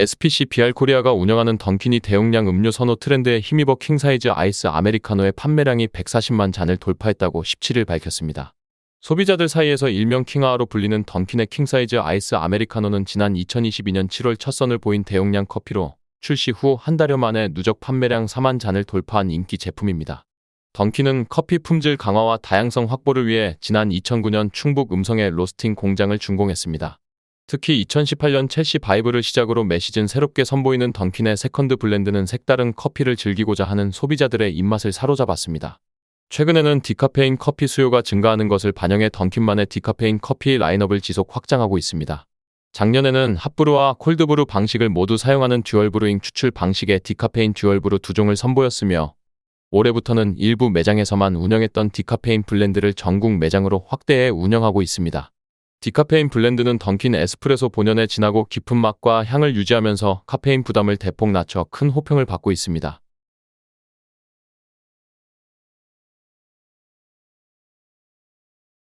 SPC BR 코리아가 운영하는 던킨이 대용량 음료 선호 트렌드에 힘입어 킹사이즈 아이스 아메리카노의 판매량이 140만 잔을 돌파했다고 17일 밝혔습니다. 소비자들 사이에서 일명 킹아로 불리는 던킨의 킹사이즈 아이스 아메리카노는 지난 2022년 7월 첫 선을 보인 대용량 커피로 출시 후 한 달여 만에 누적 판매량 4만 잔을 돌파한 인기 제품입니다. 던킨은 커피 품질 강화와 다양성 확보를 위해 지난 2009년 충북 음성의 로스팅 공장을 준공했습니다. 특히 2018년 첼시 바이브를 시작으로 매 시즌 새롭게 선보이는 던킨의 세컨드 블렌드는 색다른 커피를 즐기고자 하는 소비자들의 입맛을 사로잡았습니다. 최근에는 디카페인 커피 수요가 증가하는 것을 반영해 던킨만의 디카페인 커피 라인업을 지속 확장하고 있습니다. 작년에는 핫브루와 콜드브루 방식을 모두 사용하는 듀얼브루잉 추출 방식의 디카페인 듀얼브루 두 종을 선보였으며 올해부터는 일부 매장에서만 운영했던 디카페인 블렌드를 전국 매장으로 확대해 운영하고 있습니다. 디카페인 블렌드는 던킨 에스프레소 본연의 진하고 깊은 맛과 향을 유지하면서 카페인 부담을 대폭 낮춰 큰 호평을 받고 있습니다.